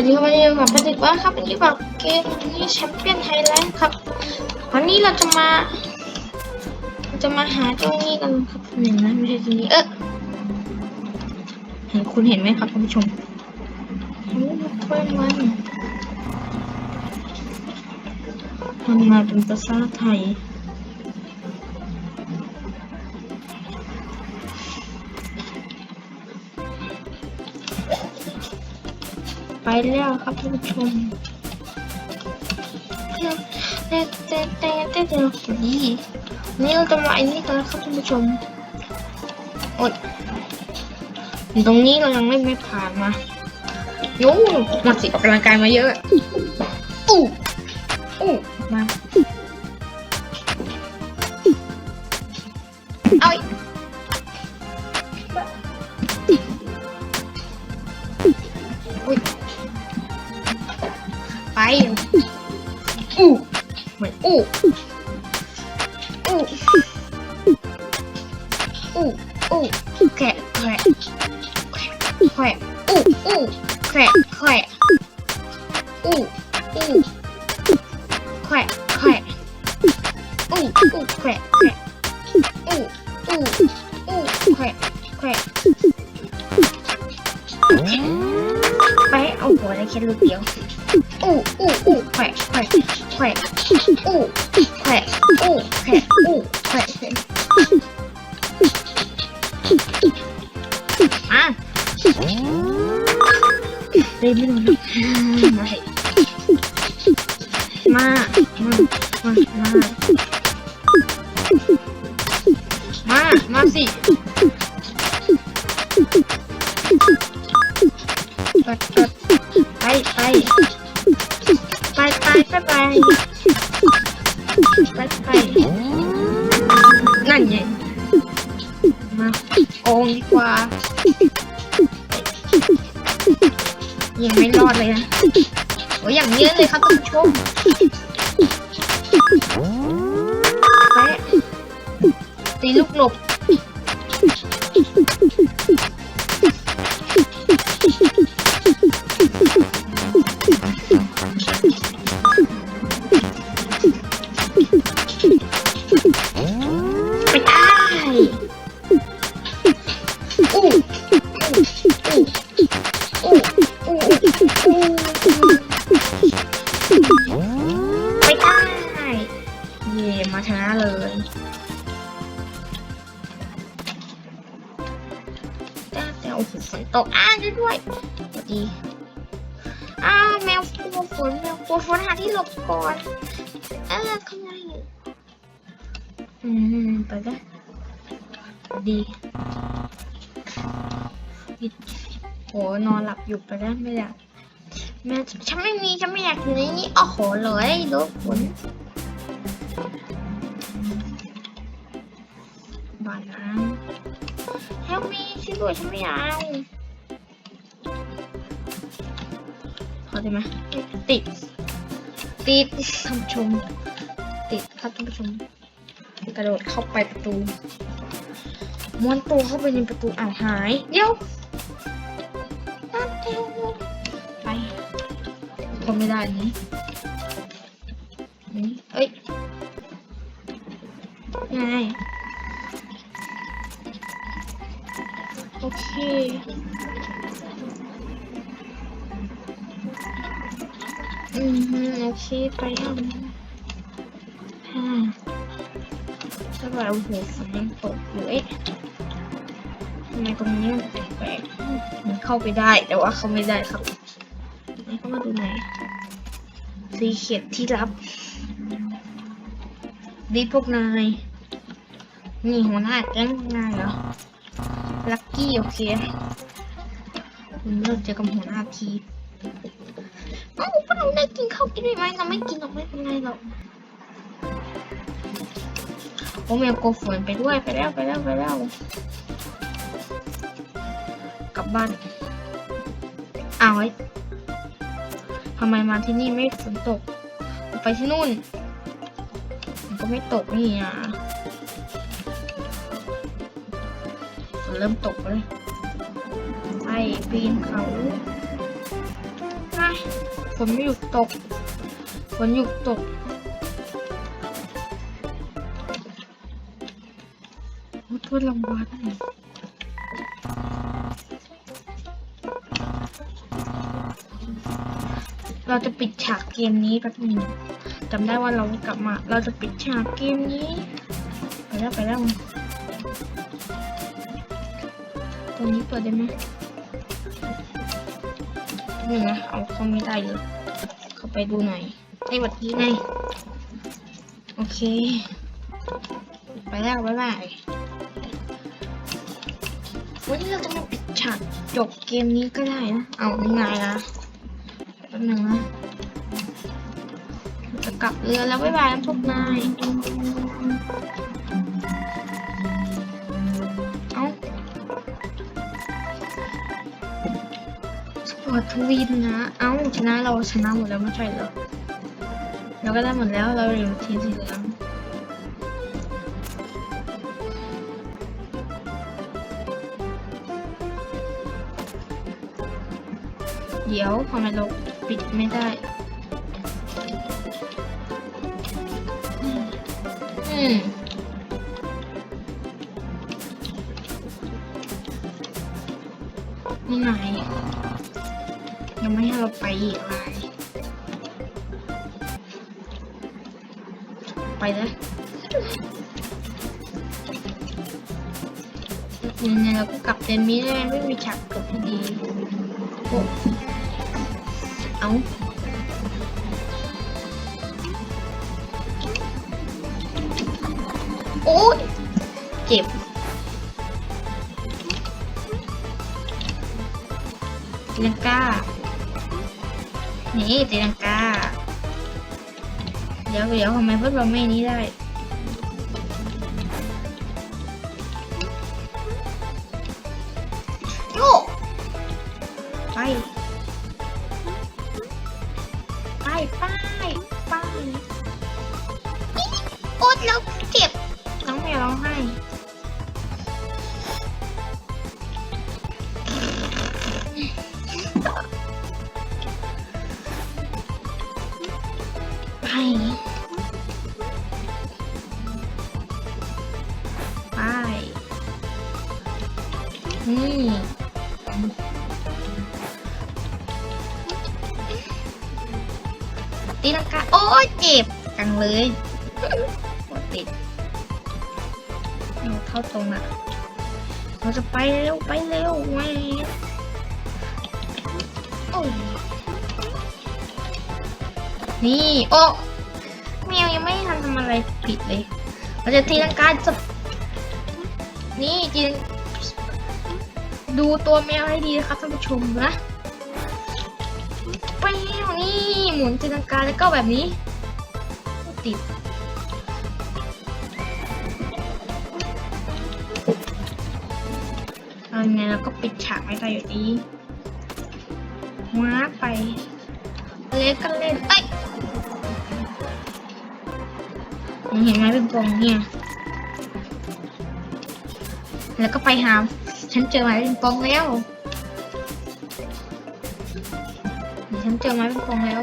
วัสดีครับวันนี้อยู่กับปฏิวัติครับวันนี้อยู่กับเกมนี้แชมเปี้ยนไทยแลนด์ครับวันนี้เราจะมาเราจะมาหาเจ้านี่กันครับหนึ่งนะไม่ใช่ตัวนี้เออเห็นคุณเห็นไหมครับท่านผู้ชมโอ้เพื่อนมันมันมาเป็นภาษาไทย แล้วครับท่านผู้ชมเต้เต้เต้เต้เต้ดีนี่เราจะมาไอ้นี่กันแล้วครับท่านผู้ชมอดตรงนี้เรายังไม่ไม่ผ่านมาโน้มาสิออกกำลังกายมาเยอะอู้อู้มาเอา 快อู้อู้แขะแขะอู้อู้แขะแขะอู้อู้อู้แขะไปเอาหัวได้แค่ลูกเดียวอู้อู้อู้แขว ไม่โดนหรอกมาให้มามา มา มา มา มาสิ ยังไม่รอดเลยนะโอ้ยอย่างเยอะเลยครับท่านผู้ชมไปตีลูกหลบไปได้อู้อู้อู้ ตกอะด้วยด้วยดีอ้าแมวกลัวฝนแมวกลัวฝนหาที่หลบก่อนเออทำไมอืมไปกันดีปิดโหนอนหลับอยู่ไปแล้วไม่อยากแม่ฉันไม่มีฉันไม่อยากอยู่ในนี้โอ้โหเลยลูกฝนบ้านน้ำ help me ช่วยด้วยฉันไม่เอา พอได้ไหมติด ติดท่านผู้ชม ติดครับท่านผู้ชม กระโดดเข้าไปประตู ม้วนตัวเข้าไปในประตูอ้าวหาย เดี๋ยวนั่นเดียวไปทนไม่ได้อันนี้อันนี้เอ้ยไงโอเค อืมฮึโอเคไปทำฮ่าถ้าแบบโอ้โหฝนยังตกอยู่เอ๊ะทำไมตรงนี้มันแปลกๆมันเข้าไปได้แต่ว่าเข้าไม่ได้ครับนี่ก็มาดูไหนสีเขียดที่รับดีพวกนายนี่หัวหน้าแก๊งพวกนายเหรอลักกี้โอเคคุณเลิกเจอกับหัวหน้าที เราได้กินข้าวกินได้ไหมเราไม่กินหรอกไม่เป็นไรหรอกโอ้แมวโกฝนไปด้วยไปแล้วไปแล้วไปแล้วกลับบ้านอ้าวเฮ้ยทำไมมาที่นี่ไม่ฝนตก ไปที่นู่นมันก็ไม่ตกนี่อะเริ่มตกเลยไปปีนเขา นไม่หยุดตกฝนหยุดตกโอ้ถ้วยรางวัลเราจะปิดฉากเกมนี้แป๊บหนึงจำได้ว่าเรากลับมา เราจะปิดฉากเกมนี้ ไปแล้วไปแล้วตรงนี้เปิดได้ไหม นี่นะ เอาเข้าไม่ได้เลย เข้าไปดูหน่อยให้วัดนี้ไง โอเค ไปแล้วบ๊ายบายวันนี้เราจะมาปิดฉากจบเกมนี้ก็ได้นะ เอายังไงล่ะแป๊บนึงนะจะกลับเรือแล้วบ๊ายบายนะพวกนาย สปอร์ตทวินนะ เอ้าชนะเราชนะหมดแล้วไม่ใช่เหรอเราก็ได้หมดแล้วเราอยู่ทีสีเหลืองเดี๋ยวทำไมเราปิดไม่ได้ อืมอืมนี่ไห้ เราไปอีกไรไปเลยยังไงเราก็กลับเต็มนี้ได้ไม่มีฉากจบพอดีโอ้เอาโอ้ยเจ็บตีลังก้า นี่ตีลังกา เดี๋ยวเดี๋ยวทำไมเพิ่มเราไม่นี้ได้ ไปไปนี่ตีลังกาโอ้ยเจ็บจังเลยหัวติดเราเข้าตรงอะ เราจะไปเร็ว ไปเร็วแม่โอ้ย นี่โอ้แมวยังไม่ทันทำอะไรผิดเลยเราจะตีลังกาจะนี่จีนดูตัวแมวให้ดีนะครับท่านผู้ชมนะแมวนี่หมุนตีลังการแล้วก็แบบนี้ ติดเอาไงเราก็ปิดฉากไม่ได้อยู่ดีว้าไป เล่นกันเล่นเอ้ย เห็นไหมเป็นปงเนี่ย แล้วก็ไปหา ฉันเจอไม้เป็นปองแล้วฉันเจอไม้เป็นปองแล้ว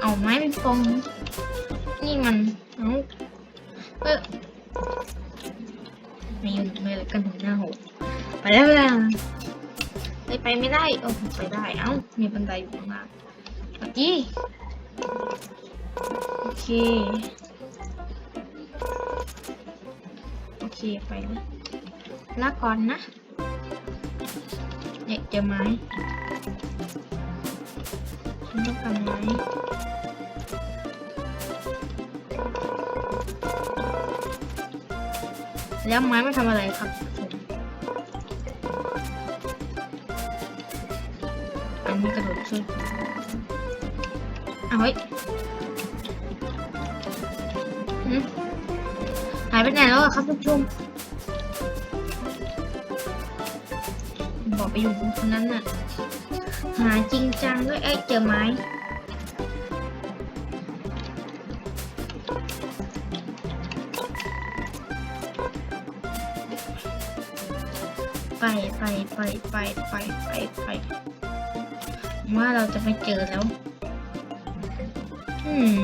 เอาไม้เป็นปอง นี่มันเอาเออไม่ยุ่ไม่อะไรกันหน้าหกไปแล้วล่ะ ไปไปไม่ได้โอ้ไปได้ เอ้า มีบันไดอยู่ข้างล่างเมื่อกี้โอเค โอเค ไปเลยลาก่อนนะเนี่ยเจอไม้ฉันต้องการไม้แล้วไม้ไมาทำอะไรครับ เอาไว้หายไปไหนแล้วครับทุกชมบอกไปอยู่บนคนนั้นน่ะ หาจริงจังด้วยเอ้เจอไม้ไปไปไปไปไปไปไป ว่าเราจะไม่เจอแล้ว อืม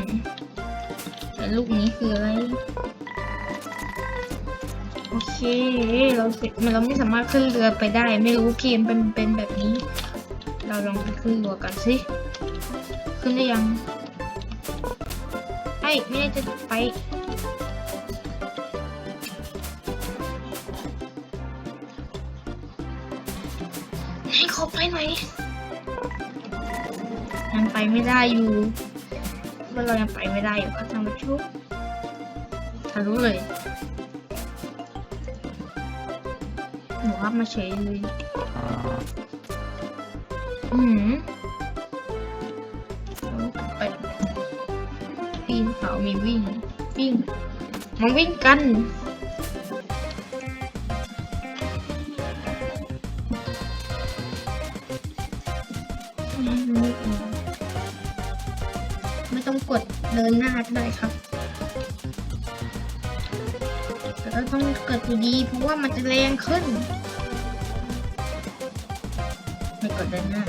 แต่ลูกนี้คืออะไร โอเค เราเสร็จเราไม่สามารถขึ้นเรือไปได้ ไม่รู้เกมเป็นเป็นแบบนี้ เราลองไปขึ้นเรือกันสิ ขึ้นได้ยังไอ้ไม่ได้จะไปให้เขาไปไหนยั งไปไม่ได้อยู่ว่าเรายังไปไม่ได้อยู่ครับท่านผู้ชมทะลุเลยหนูรับมาเฉยเลยอืมไปปีนเขามีวิ่ง วิ่งมาวิ่งกัน เดินหน้าได้ครับแต่ก็ต้องกดอยู่ดีเพราะว่ามันจะแรงขึ้น ไม่กดเดินหน้า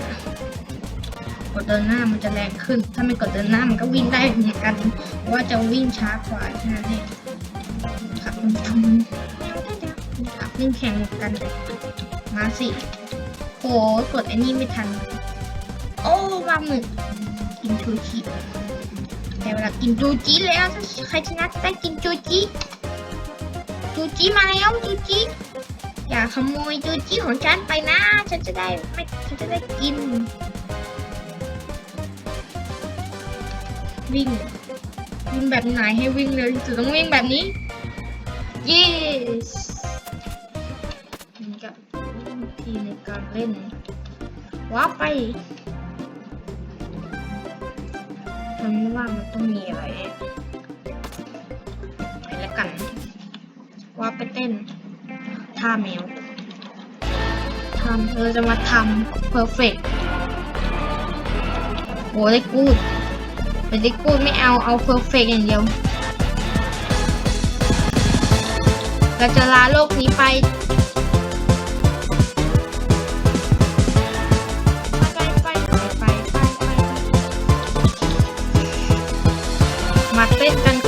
กดเดินหน้ามันจะแรงขึ้น ถ้าไม่กดเดินหน้ามันก็วิ่งได้เหมือนกัน ว่าจะวิ่งช้ากว่าแค่นั้นเองครับคุณผู้ชมครับวิ่งแข่งกันเลยมาสิโหกดอ้นี่ไม่ทัน โอ้วางหมึกกินชูชีแต่ เวลากินจูจิแล้วใครชนะจะได้กินจูจิจูจิมาแล้วจูจิอย่าขโมยจูจิของฉันไปนะ ฉันจะได้ไม่ฉันจะได้กิน วิ่งวิ่งแบบไหนให้วิ่งเร็วที่สุดต้องวิ่งแบบนี้ yes นี่ก็วิธีในการเล่นว้าไป ว่ามันต้องมีอะไรไปแล้วกัน ว่าไปเต้นท่าแมวทำเราจะมาทำ perfect โหได้กูดไม่ได้กูดไม่เอาเอา perfect อย่างเดียวเราจะลาโลกนี้ไป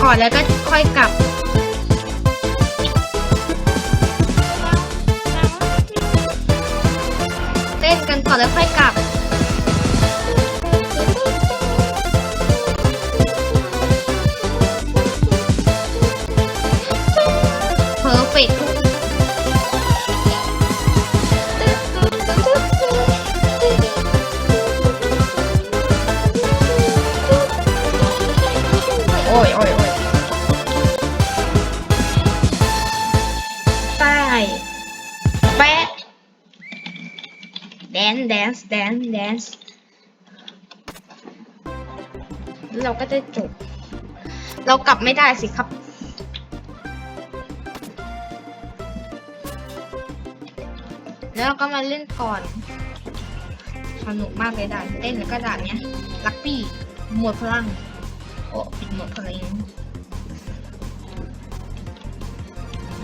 อนแล้วก็ค่อยกลับ เต้นกันก่อนแล้วค่อยกลับ แดนแดนซ์แดนแดนซ์เราก็จะจบ เรากลับไม่ได้สิครับ แล้วเราก็มาเล่นก่อน สนุกมากเลยด่านเต้นแล้วก็ด่านเนี้ย ลักปี้หมดพลัง โอ้ปิดหมดพลัง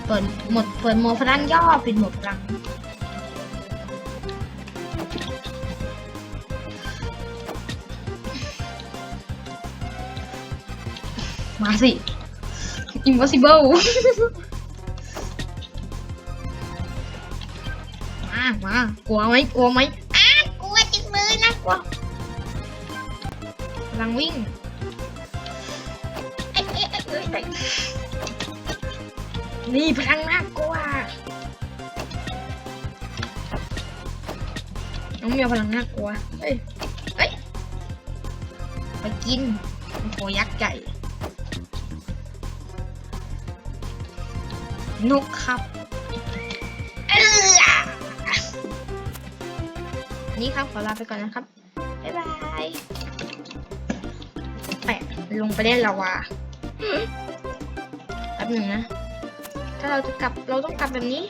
เปิดหมดเปิดโหมดพลังย่อปิดหมดพลัง มาสิ impossible มา มา กลัวไหมกลัวไหมอ้ากลัวจังเลยนะกลัวกำลังวิ่งนี่พลังน่ากลัวน้องเมียพลังน่ากลัวเฮ้ย เฮ้ย ไปกินโคยักษ์ใหญ่ นกครับเออนี่ครับขอลาไปก่อนนะครับ บ๊ายบายแปะลงไปได้ลาวาแป๊บหนึ่งนะ ถ้าเราจะกลับเราต้องกลับแบบนี้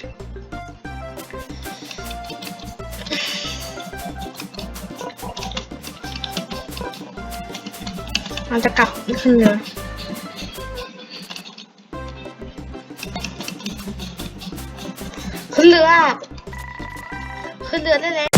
เราจะกลับขึ้นเรือ รือ ขึ้นเรือได้แล้ว